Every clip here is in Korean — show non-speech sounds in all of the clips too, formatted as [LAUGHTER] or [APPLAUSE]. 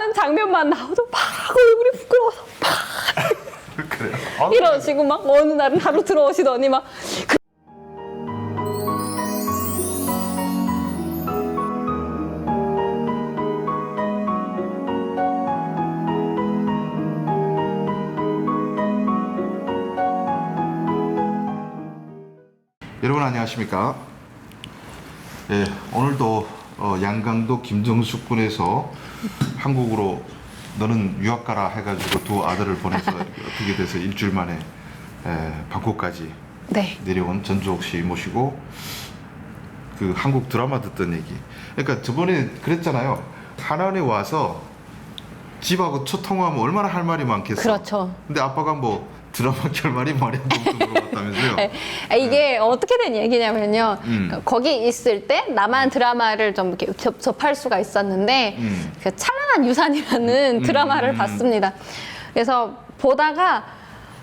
하는 장면만 나와도 막 얼굴이 부끄러워서 [LAUGHS] 그래요? 아, 이러시고 막 어느 날은 하루 들어오시더니 막 그- 여러분 안녕하십니까? 예, 오늘도 어, 양강도 김정숙 군에서 한국으로 너는 유학 가라 해가지고 두 아들을 보내서 어떻게 돼서 일주일 만에 에, 방콕까지 네. 내려온 전주옥 씨 모시고 그 한국 드라마 듣던 얘기. 그러니까 저번에 그랬잖아요. 하나원에 와서 집하고 첫 통화하면 얼마나 할 말이 많겠어. 그렇죠. 근데 아빠가 뭐 드라마 [LAUGHS] 결말이 말이 너무 물어봤다면서요. 네. 아, 이게 어떻게 된 얘기냐면요. 음. 거기 있을 때 나만 드라마를 좀 이렇게 접, 접할 수가 있었는데 음. 그 찬란한 유산이라는 음, 드라마를 음, 음. 봤습니다. 그래서 보다가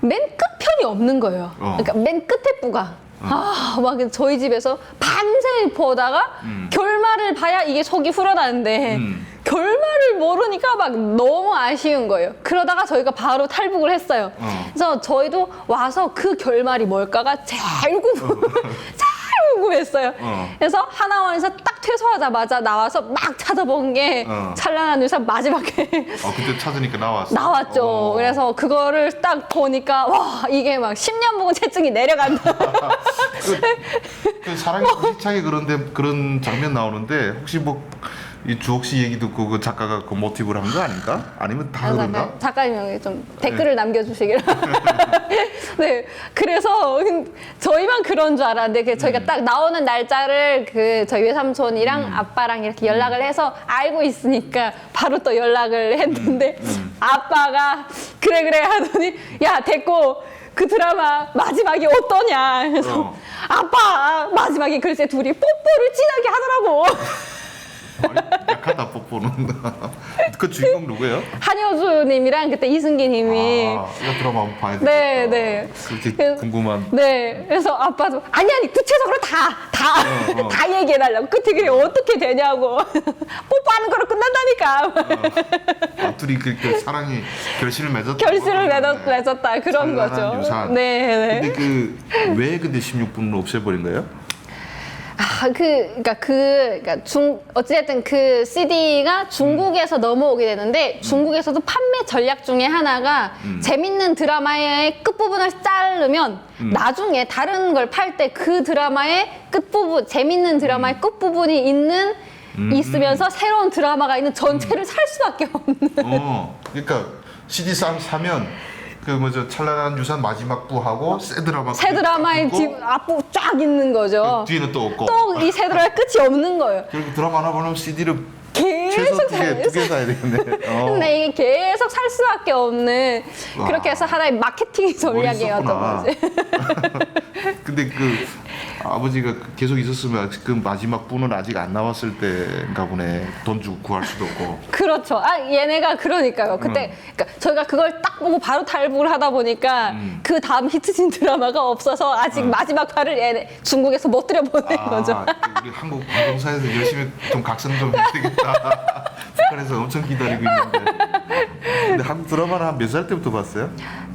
맨 끝편이 없는 거예요. 어. 그러니까 맨 끝에 부가. 아, 막 저희 집에서 밤새 보다가 음. 결말을 봐야 이게 속이 후련하는데 음. 결말을 모르니까 막 너무 아쉬운 거예요. 그러다가 저희가 바로 탈북을 했어요. 어. 그래서 저희도 와서 그 결말이 뭘까가 제일 궁금, [LAUGHS] 제일 궁금했어요. 어. 그래서 하나원에서 딱 퇴소하자마자 나와서 막 찾아본 게 어. 찬란한 유산 마지막에 어, 그때 찾으니까 나왔어. 나왔죠. 어. 그래서 그거를 딱 보니까 와 이게 막 10년 묵은 채증이 내려간다. [LAUGHS] 그, 그 사랑의 [LAUGHS] 불시착에 그런데 그런 장면 나오는데 혹시 뭐 이 주옥 씨 얘기 듣고 그 작가가 그 모티브를 한 거 아닌가? 아니면 다 그런가? 작가, 작가님이 좀 댓글을 남겨주시길. [LAUGHS] 네, 그래서 저희만 그런 줄 알았는데 그 저희가 음. 딱 나오는 날짜를 그 저희 외삼촌이랑 음. 아빠랑 이렇게 연락을 해서 알고 있으니까 바로 또 연락을 했는데 음. 아빠가 그래 그래 하더니 야 됐고 그 드라마 마지막이 어떠냐 그래서 어. 아빠 마지막에 글쎄 둘이 뽀뽀를 진하게 하더라고. [LAUGHS] 약하다 뽀뽀는. [LAUGHS] 그 주인공 누구예요? 한효주님이랑 그때 이승기님이 아, 이거 드라마 한번 봐야 되겠다. 네, 네. 그렇게 그- 궁금한. 네, 그래서 아빠도 아니 아니 구체적으로 다다다 어, 어. [LAUGHS] 얘기해달라고 끝에 그게 어떻게 되냐고 [LAUGHS] 뽀뽀하는 거로 끝난다니까 아, 둘이 그, 그 사랑이 결실을 맺었다. 결실을 맺었, 맺었다 그런 거죠. 유산. 네, 근데 네. 그왜 근데 16분을 없애버린 거예요? 아, 그, 그니까 그, 그니까 중, 어찌됐든 그 CD가 중국에서 넘어오게 되는데 중국에서도 판매 전략 중에 하나가 음. 재밌는 드라마의 끝부분을 자르면 음. 나중에 다른 걸 팔 때 그 드라마의 끝부분, 재밌는 드라마의 끝부분이 있는, 음. 있으면서 새로운 드라마가 있는 전체를 살 수밖에 없는. 어, 그러니까 CD 사, 사면 그 뭐죠 찬란한 유산 마지막 부하고 새 드라마 새 드라마의 뒤, 앞부 쫙 있는 거죠. 그 뒤에는 또 없고 또 이 새 드라마의 끝이 없는 거예요. 결국 드라마 하나 보면 CD를 최소 계속 두개 두개 사야 되겠네. [LAUGHS] 어. 근데 이게 계속 살 수밖에 없는 와. 그렇게 해서 하나의 마케팅 전략이었던. 거지. [LAUGHS] 근데 그 아버지가 계속 있었으면 그 마지막 분은 아직 안 나왔을 때인가 보네. 돈 주고 구할 수도 없고. [LAUGHS] 그렇죠. 아 얘네가 그러니까요. 그때 그러니까 저희가 그걸 딱 보고 바로 탈북을 하다 보니까 음. 그 다음 히트친 드라마가 없어서 아직 음. 마지막 화를 얘네 중국에서 못 들여보낸 거죠. 아, 우리 한국 방송사에서 열심히 좀 각성 좀 해야 되겠다. [LAUGHS] 북한에서 엄청 기다리고 있는데. 근데 한국 드라마는 한몇 살 때부터 봤어요?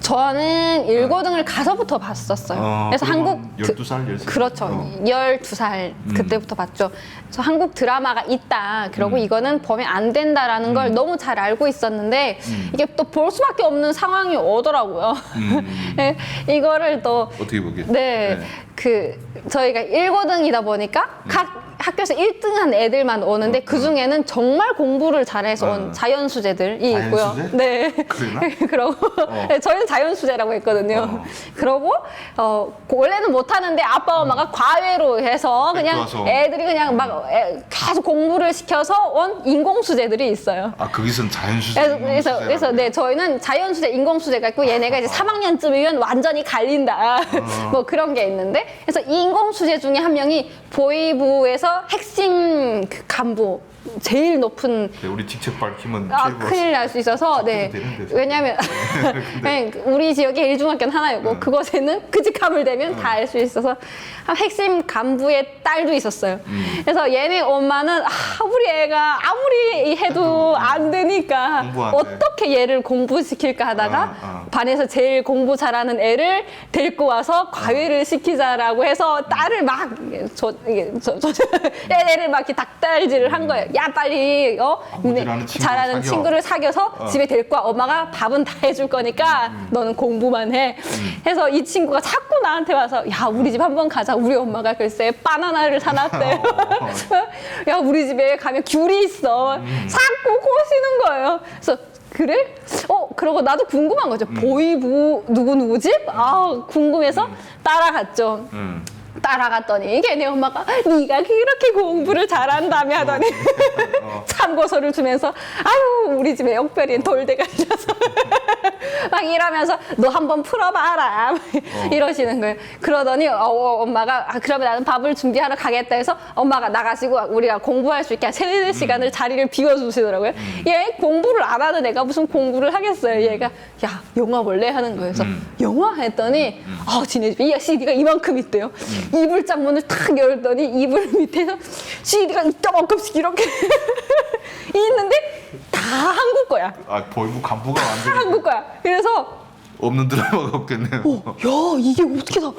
저는 일고등을 가서부터 봤었어요. 어, 그래서 한국 드- 12살, 13살? 그렇죠. 어. 12살 음. 그때부터 봤죠. 그래서 한국 드라마가 있다. 그리고 음. 이거는 보면 안 된다라는 걸 너무 잘 알고 있었는데 음. 이게 또 볼 수밖에 없는 상황이 오더라고요. 음. [LAUGHS] 네, 이거를 또 어떻게 보게? 네, 그 저희가 1고등이다 보니까 음. 각 학교에서 1등한 애들만 오는데 그 중에는 정말 공부를 잘해서 온 어. 자연 수재들이 있고요. 자연수재? 네. 그러나? [LAUGHS] 그러고 어. 네, 저희는 자연 수재라고 했거든요. 어. 그러고 어 원래는 못 하는데 아빠 엄마가 과외로 해서 그냥 와서. 애들이 그냥 막 애- 계속 공부를 시켜서 온 인공 수재들이 있어요. 아 거기선 자연수제. 그래서 그래서, 그래서 네 저희는 자연 수재, 인공 수재가 있고 얘네가 이제 3학년쯤이면 완전히 갈린다. [LAUGHS] 뭐 그런 게 있는데 그래서 이 인공 수재 중에 한 명이 보이부에서 핵심 그 간부 제일 높은 네, 우리 직책 밝히면 아, 피해보- 큰일 날 수 있어서 네 되는데. 왜냐면 네, [LAUGHS] 우리 지역에 일중학교는 하나였고 응. 그것에는 끄직함을 대면 다 알 수 있어서 한 핵심 간부의 딸도 있었어요. 음. 그래서 얘네 엄마는 아, 우리 애가 아무리 해도 안 되니까 공부 안 돼. 어떻게 얘를 공부시킬까 하다가 아, 아. 반에서 제일 공부 잘하는 애를 데리고 와서 과외를 시키자라고 해서 딸을 막 저, 이게 저, 저, [LAUGHS] 애를 막 이렇게 닭달질을 한 거예요. 야 빨리 어 친구를 잘하는 사겨. 친구를 사귀어서 어. 집에 데리고 와 엄마가 밥은 다 해줄 거니까 너는 공부만 해. 해서 이 친구가 자꾸 나한테 와서 야 우리 집 한번 가자. 우리 엄마가 글쎄 바나나를 사놨대. [LAUGHS] [LAUGHS] 야 우리 집에 가면 귤이 있어. 자꾸 꼬시는 거예요. 그래서 그래? 어 그러고 나도 궁금한 거죠. 보이부 누구 누구 집? 아 궁금해서 따라갔죠. 음. 따라갔더니 걔네 엄마가 네가 그렇게 공부를 잘한다며 하더니 어. [LAUGHS] 참고서를 주면서 아유 우리 집에 역별이 돌대가리라서 [LAUGHS] 막 이러면서 너 한번 풀어봐라 막 이러시는 거예요. 그러더니 어, 어, 엄마가 아, 그러면 나는 밥을 준비하러 가겠다 해서 엄마가 나가시고 우리가 공부할 수 있게 한 세네 시간을 자리를 비워주시더라고요. 얘 공부를 안 하는 애가 무슨 공부를 하겠어요. 얘가 야 영화 볼래 하는 거예요. 그래서 음. 영화 했더니 아 지네 집에 이 CD가 이만큼 있대요. 이불 창문을 탁 열더니 이불 밑에서 CD가 이따만큼씩 이렇게 [LAUGHS] 있는데 다 한국 거야. 아 보이부 간부가 다 완전히 한국 거야. 그래서 없는 드라마가 없겠네요. 어, 야 이게 어떻게 다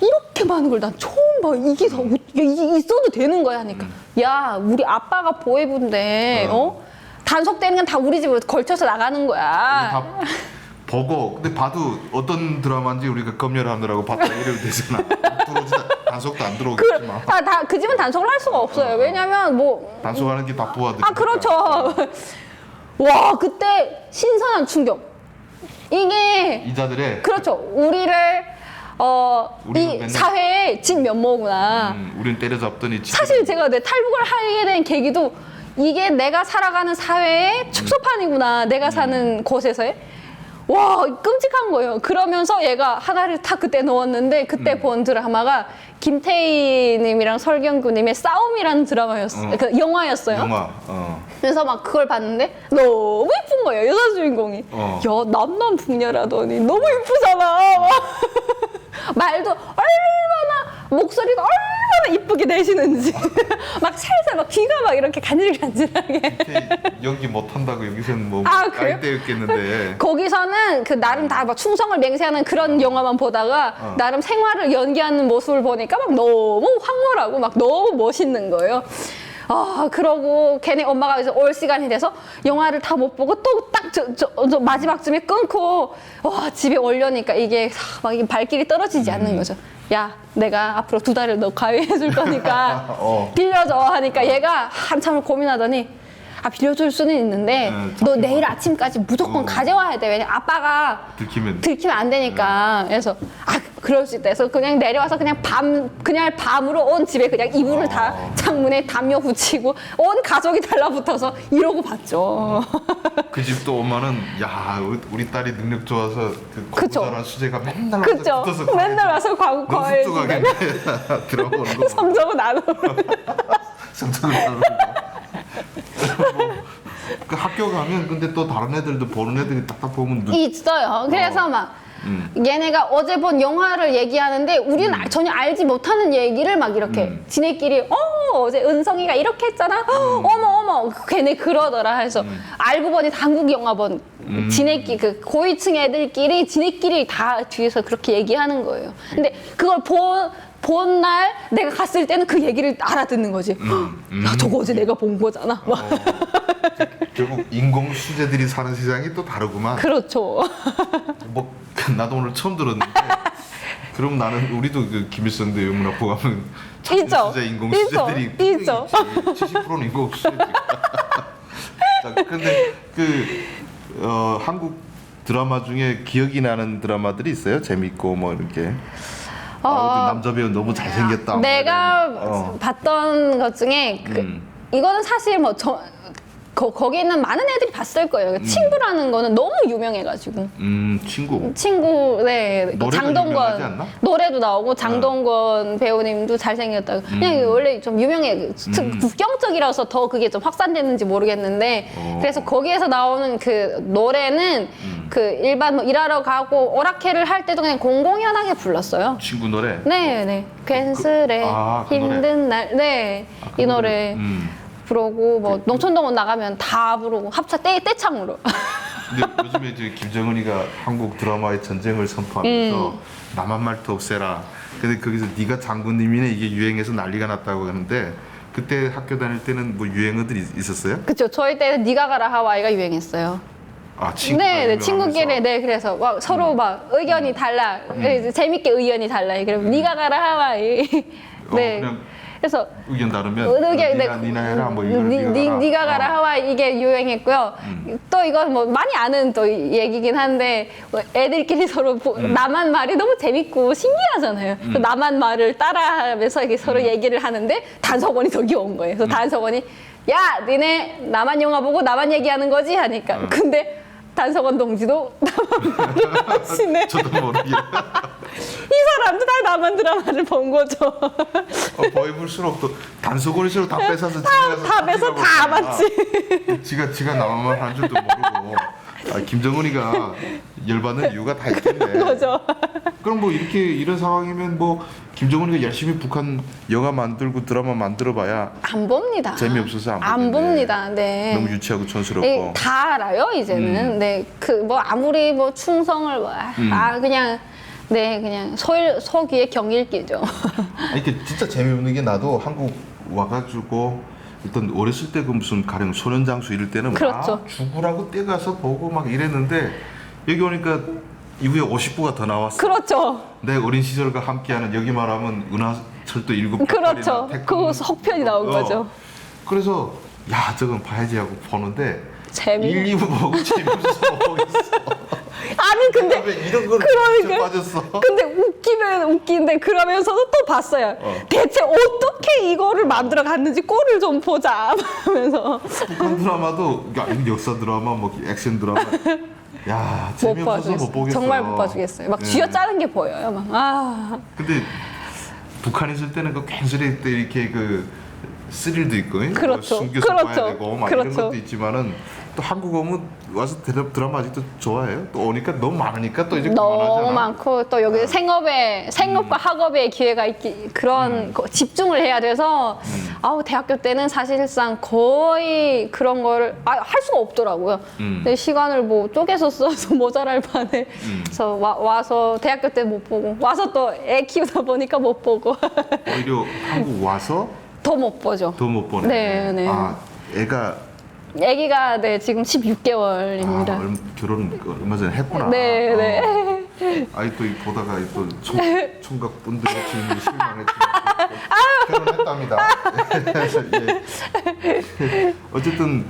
이렇게 많은 걸 난 처음 봐. 이게 다 어- 야, 이게 있어도 되는 거야 하니까 야 우리 아빠가 보혜부인데 어 단속되는 건 다 우리 집으로 걸쳐서 나가는 거야. 다 보고 근데 봐도 어떤 드라마인지 우리가 검열하느라고 봤다 이래도 되잖아. [LAUGHS] 들어오지 단속도 안 들어오겠지만 그, 다, 다, 그 집은 단속을 할 수가 없어요. 왜냐면 뭐 단속하는 게다 부하들. 아 그렇죠. [LAUGHS] 와 그때 신선한 충격. 이게 이자들의 그렇죠. 우리를 어, 우리는 이 맨날- 사회의 진면모구나. 음, 우린 때려잡더니 지금 사실 제가 내 탈북을 하게 된 계기도 이게 내가 살아가는 사회의 축소판이구나. 내가 사는 곳에서의. 와 끔찍한 거예요. 그러면서 얘가 하나를 탁 그때 넣었는데 그때 본 드라마가 김태희님이랑 설경구님의 싸움이라는 드라마였어 요. 어. 그 영화였어요. 영화. 어. 그래서 막 그걸 봤는데 너무 이쁜 거예요 여자 주인공이 어. 야 남남 북녀라더니 너무 이쁘잖아 막. [LAUGHS] 말도 얼마나 목소리도 얼마나 이쁘게 내시는지 [LAUGHS] 막 살살 막 귀가 막 이렇게 간질간질하게 연기 못한다고 여기서는 뭐 아, 그래요? 깔때였겠는데 [LAUGHS] 거기서는 그 나름 다 막 충성을 맹세하는 그런 영화만 보다가 어. 나름 생활을 연기하는 모습을 보니까 막 너무 황홀하고 막 너무 멋있는 거예요. 아 그러고 걔네 엄마가 이제 올 시간이 돼서 영화를 다 못 보고 또 딱 저 저 저 마지막쯤에 끊고 와 집에 오려니까 이게 하, 막 이게 발길이 떨어지지 음. 않는 거죠. 야 내가 앞으로 두 달을 너 가위해 줄 거니까 [LAUGHS] 어. 빌려줘 하니까 얘가 한참을 고민하더니 아 빌려줄 수는 있는데 응, 너 내일 아침까지 무조건 어. 가져와야 돼. 왜냐 아빠가 들키면 들키면 안 되니까. 그래서 아 그럴 수 있다. 그래서 그냥 내려와서 그냥 밤 그냥 밤으로 온 집에 그냥 이불을 다 어. 창문에 담요 붙이고 온 가족이 달라붙어서 이러고 봤죠. 그 집도 엄마는 야 우리, 딸이 능력 좋아서 그 그쵸. 공부잘하는 수재가 맨날 와서 그죠? 붙어서 맨날 와서 너무 과외 흡족하게 들어보는 거 성적은 안 오고. 성적을 나누고 그 학교 가면 근데 또 다른 애들도 보는 애들이 딱딱 보면 눈 있어요. 그래서 막 음. 얘네가 어제 본 영화를 얘기하는데 우리는 알- 전혀 알지 못하는 얘기를 막 이렇게 음. 지네끼리 어 어제 은성이가 이렇게 했잖아. 어, 어머 어머 걔네 그러더라 해서 알고 보니 다 한국 영화 본 음. 지네끼 그 고위층 애들끼리 지네끼리 다 뒤에서 그렇게 얘기하는 거예요. 근데 그걸 본본날 내가 갔을 때는 그 얘기를 알아듣는 거지. 음. 야 저거 어제 내가 본 거잖아. 막. 어, [LAUGHS] [LAUGHS] 결국 인공 수재들이 사는 세상이 또 다르구만. 그렇죠. 뭐 [LAUGHS] 나도 오늘 처음 들었는데 [LAUGHS] 그럼 나는 우리도 그 김일성 대유문학부 가면 있죠. 수재 인공 있죠. 수재들이 있죠. 70%는 인공 수재지. [LAUGHS] 자, 근데 그 어, 한국 드라마 중에 기억이 나는 드라마들이 있어요. 재밌고 뭐 이렇게. 아, 어. 남자 배우 너무 잘생겼다. 뭐 내가. 어. 봤던 것 중에 그, 음. 이거는 사실 뭐 저, 거, 거기 있는 많은 애들이 봤을 거예요. 친구라는 거는 너무 유명해가지고. 음 친구. 친구, 네. 그 노래도 유명하지 않나? 노래도 나오고 장동건 배우님도 잘생겼다고. 그냥 원래 좀 유명해. 특- 음. 국경적이라서 더 그게 좀 확산됐는지 모르겠는데. 어. 그래서 거기에서 나오는 그 노래는 음. 그 일반 뭐 일하러 가고 오락회를 할 때도 그냥 공공연하게 불렀어요. 친구 노래. 네, 네. 괜스레 아, 그 힘든 날. 네. 아, 그이 노래 음. 부르고 뭐 농촌동원 나가면 다 부르고 합차 떼 떼창으로. 근데 요즘에 이제 김정은이가 한국 드라마의 전쟁을 선포하면서 음. 남한 말도 없애라. 근데 거기서 네가 장군님이네 이게 유행해서 난리가 났다고 하는데 그때 학교 다닐 때는 뭐 유행어들이 있- 있었어요? 그쵸. 저희 때는 니가 가라 하와이가 유행했어요. 아 친구가 네, 네? 친구끼리 네 그래서 막 서로 막 의견이 달라, 네, 재밌게 의견이 달라. 그럼 니가 가라 하와이. 어, 네. 그냥 그래서 의견 다르면 의견 네, 네, 니나 해라 뭐 이걸 니, 니가 니, 가라. 니가 가라 어. 음. 하와이 이게 유행했고요. 또 이건 뭐 많이 아는 또 얘기긴 한데 뭐 애들끼리 서로 보- 음. 남한 말이 너무 재밌고 신기하잖아요. 그 남한 말을 따라하면서 이게 음. 서로 얘기를 하는데 단석원이 더 귀여운 거예요. 그래서 단석원이 야 니네 남한 영화 보고 남한 얘기하는 거지 하니까 음. 근데 단석원 동지도 말을 하시네. 저도 모르게 이 사람도 다 남한 드라마를 본 거죠. 어, 거의 볼수록 또 단소거리수로 다 뺏어서 가서 다 뺏어 다. 맞지. 지가 지가 남한말 하는 줄도 모르고 아, 김정은이가 열받는 이유가 다 있겠네. [LAUGHS] 거죠. 그럼 뭐 이렇게 이런 상황이면 뭐 김정은이가 열심히 북한 영화 만들고 드라마 만들어봐야 안 봅니다. 재미없어서 안 안 보겠네. 봅니다. 네. 너무 유치하고 촌스럽고. 예, 다 알아요 이제는. 네, 그 뭐 아무리 뭐 충성을 뭐, 아, 음. 아 그냥 네 그냥 소 소기의 경일기죠. 아니 이게 진짜 재미없는 게 나도 한국 와가지고 일단 어렸을 때 그 무슨 가령 소년장수 이럴 때는 그렇죠. 막 죽으라고 떼가서 보고 막 이랬는데 여기 오니까 이후에 50부가 더 나왔어. 그렇죠. 내 어린 시절과 함께하는 여기 말하면 은하철도 일곱 그렇죠. 백발이나 그. 속편이 나온 어. 거죠. 그래서 야 저건 봐야지 하고 보는데 재미. 1, 2부 보고 보겠어. 아니 근데 왜 이런 걸 그러니까. 빠졌어. 근데 웃기면 웃긴데 그러면서도 또 봤어요. 어. 대체 어떻게 이거를 만들어 갔는지 꼴을 좀 보자 하면서 북한 드라마도 야, 이거 역사 드라마 뭐 액션 드라마 [LAUGHS] 야 못 재미없어서. 못 보겠어. 정말 못 봐주겠어요. 막 예. 쥐어 짜는 게 보여요. 막 아. 근데 북한에 있을 때는 그 괜스레 때 이렇게 그 스릴도 있고 그렇죠. 뭐 숨겨서 그렇죠. 봐야 되고 막 이런 그렇죠. 것도 있지만은 또 한국 오면 와서 드라- 드라마 아직도 좋아해요. 또 오니까 너무 많으니까 또 이제 너무 그만하잖아. 음. 많고 또 여기 생업에 생업과 학업의 기회가 있기 그런 거- 집중을 해야 돼서 음. 아우 대학교 때는 사실상 거의 그런 거를 아, 할 수가 없더라고요. 음. 근데 시간을 뭐 쪼개서 써서 [LAUGHS] 모자랄 판에 음. 그래서 와, 와서 대학교 때 못 보고 와서 또 애 키우다 보니까 못 보고 오히려 한국 와서 [LAUGHS] 더 못 보죠. 더 못 보네. 네, 네. 아 애가 아기가 네 지금 아, 16개월입니다. 얼마, 결혼 얼마 전에 했구나. 네, 네. 어. 아이 또 이 보다가 이또 총, 총각 분들이 지금 실망했지. 결혼했답니다. [LAUGHS] 예. 어쨌든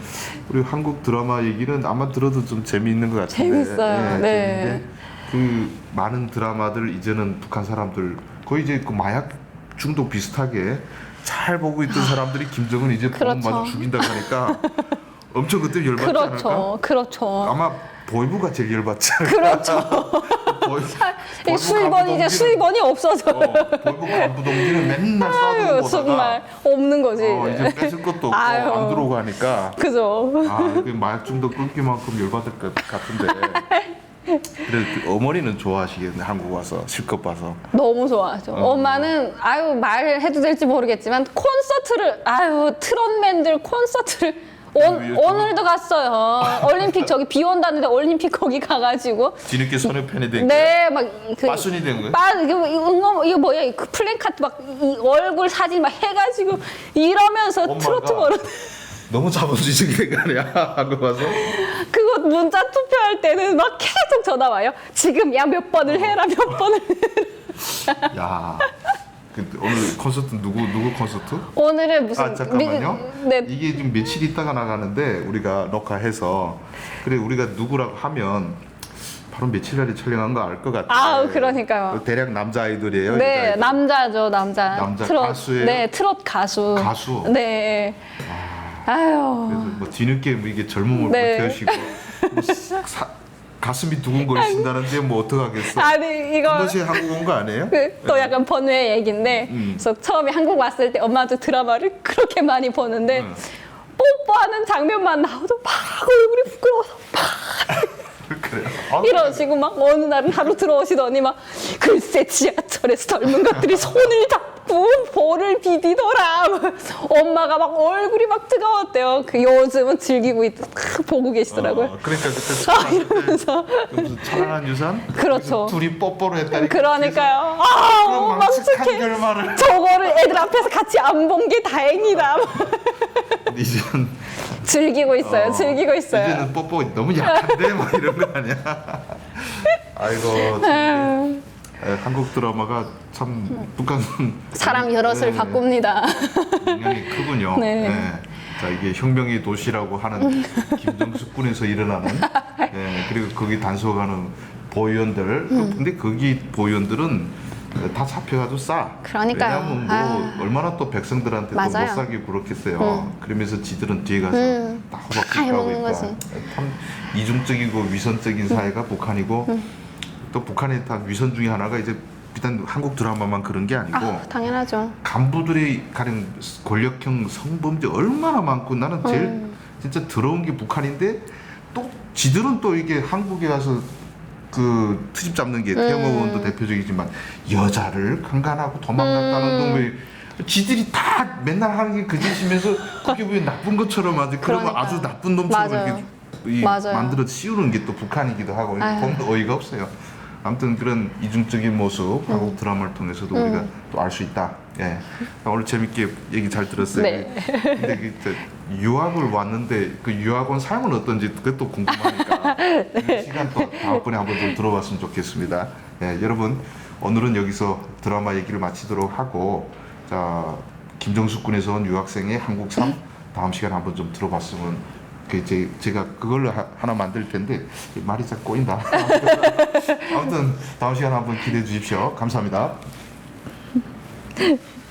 우리 한국 드라마 얘기는 아마 들어도 좀 재미있는 것 같은데. 재밌어요. 네. 재밌는데 그 많은 드라마들 이제는 북한 사람들 거의 이제 그 마약 중독 비슷하게 잘 보고 있던 [GASPS] 사람들이 김정은 이제 보면 그렇죠. 마저 죽인다고 하니까 [LAUGHS] 엄청 그때 열받지 않을까? 그렇죠, 그렇죠. 아마 보이부가 제일 열받지 않을까? 그렇죠. [LAUGHS] 보이- 이 보이부 수입원이 이제 수입원이 없어져 요. 어, 보이부 간부동지는 맨날 싸우고 정말 없는 거지. 어, 이제 뺏을 것도 없고 아유. 안 들어오고 하니까 그죠. 아, 그 중독 끊기만큼 열받을 것 같은데 [LAUGHS] 그래 도 어머니는 좋아하시겠네 한국 와서 실컷 봐서 너무 좋아하죠. 어. 엄마는 아유 말해도 될지 모르겠지만 콘서트를 아유 트롯맨들 콘서트를 오, 왜 오늘도 갔어요. 올림픽 저기 비 온다는데 올림픽 거기 가가지고 뒤늦게 된 거야? 네막그 빠순이 된 거야? 빠 이거 이거 응원 이거 뭐야 그 플랜카드 막 이 얼굴 사진 막 해가지고 이러면서 엄마가 트로트 걸어. 너무 자본주의적인 거 아니야 [LAUGHS] 한국 와서 그거 문자 투표할 때는 막 계속 전화 와요. 지금 야 몇 번을 해라 몇 번을. 해라. 야 그, 오늘 콘서트 누구 누구 콘서트? 오늘은 무슨 아 잠깐만요. 미- 네 이게 좀 며칠 있다가 나가는데 우리가 녹화해서 그래 우리가 누구라고 하면 바로 며칠 날에 촬영한 거 알 것 같아. 아우, 그러니까요. 대략 남자 아이돌이에요. 네, 여자 아이돌. 남자죠, 남자. 남자 트롯, 가수예요? 네, 트롯 가수. 가수? 네. 아유. 그래서 뭐 뒤늦게 뭐 이게 젊음을 네. 불태우시고 [LAUGHS] 뭐 사- 가슴이 두근거리신다는데 뭐 어떡하겠어? 아니 이거 한 번씩 한국 온 거 아니에요? 그, 또 약간 번외 얘기인데 음. 그래서 처음에 한국 왔을 때 엄마도 드라마를 그렇게 많이 보는데 음. 뽀뽀하는 장면만 나오도 막 얼굴이 부끄러워서 [LAUGHS] 그래요. 아, [LAUGHS] 이러시고 막 어느 날은 하루 들어오시더니 막 글쎄 지하철에서 젊은 것들이 손을 잡고 볼을 비비더라. 막 엄마가 막 얼굴이 막 뜨거웠대요. 그 요즘은 즐기고 있 보고 계시더라고요. 어, 그러니까 그때 아, 이러면서. 무슨 찬란한 유산? 그렇죠. 둘이 뽀뽀를 했다니까. 그러니까요. 아 그런 망측한 결말을. 저거를 애들 앞에서 같이 안 본 게 다행이다. 이제는 즐기고 있어요. 어, 즐기고 있어요. 이제는 뽀뽀 너무 약한데? 뭐 이런 거 아니야? 아이고 참, 음, 에, 한국 드라마가 참 북한 [LAUGHS] 사람 여럿을 네, 바꿉니다 영향이 크군요. [LAUGHS] 네. 자 이게 혁명의 도시라고 하는 [LAUGHS] 김정숙 군에서 일어나는 예, 그리고 거기 단속하는 보위원들 음. 근데 거기 보위원들은 다 잡혀가지고 싸. 그러니까요. 왜냐하면 뭐 아. 얼마나 또 백성들한테 또못 맞아요. 사기 그렇겠어요. 그러면서 지들은 뒤에 가서 음. 다 다 호박죽 해먹는 있다. 거지. 참 이중적이고 위선적인 사회가 북한이고 또 북한의 다 위선 중에 하나가 이제 비단 한국 드라마만 그런 게 아니고 아 당연하죠 간부들이 가령 권력형 성범죄 얼마나 많고 나는 제일 음. 진짜 더러운 게 북한인데 또 지들은 또 이게 한국에 와서 그 트집 잡는 게 태영호원도 음. 대표적이지만 여자를 강간하고 도망갔다는 음. 놈을 지들이 다 맨날 하는 게 그 짓이면서 그게 왜 나쁜 것처럼 아주 그러면 그러니까요. 아주 나쁜 놈처럼 맞아요. 이렇게 이 맞아요. 만들어 씌우는 게 또 북한이기도 하고 아유. 보면 어이가 없어요. 아무튼 그런 이중적인 모습 음. 한국 드라마를 통해서도 우리가 또 알 수 있다. 예. 오늘 재밌게 얘기 잘 들었어요. 네. 근데 그 저, 유학을 왔는데 그 유학원 삶은 어떤지 그것도 궁금하니까 [LAUGHS] 네. 시간 또 다음번에 한번 좀 들어봤으면 좋겠습니다. 예, 여러분 오늘은 여기서 드라마 얘기를 마치도록 하고 자 김정숙 군에서 온 유학생의 한국 삶 다음 시간에 한번 좀 들어봤으면 그이 제 제가 그걸로 하, 하나 만들 텐데 말이 잘 꼬인다. [LAUGHS] 아무튼 다음 시간에 한번 기대해 주십시오. 감사합니다. [LAUGHS]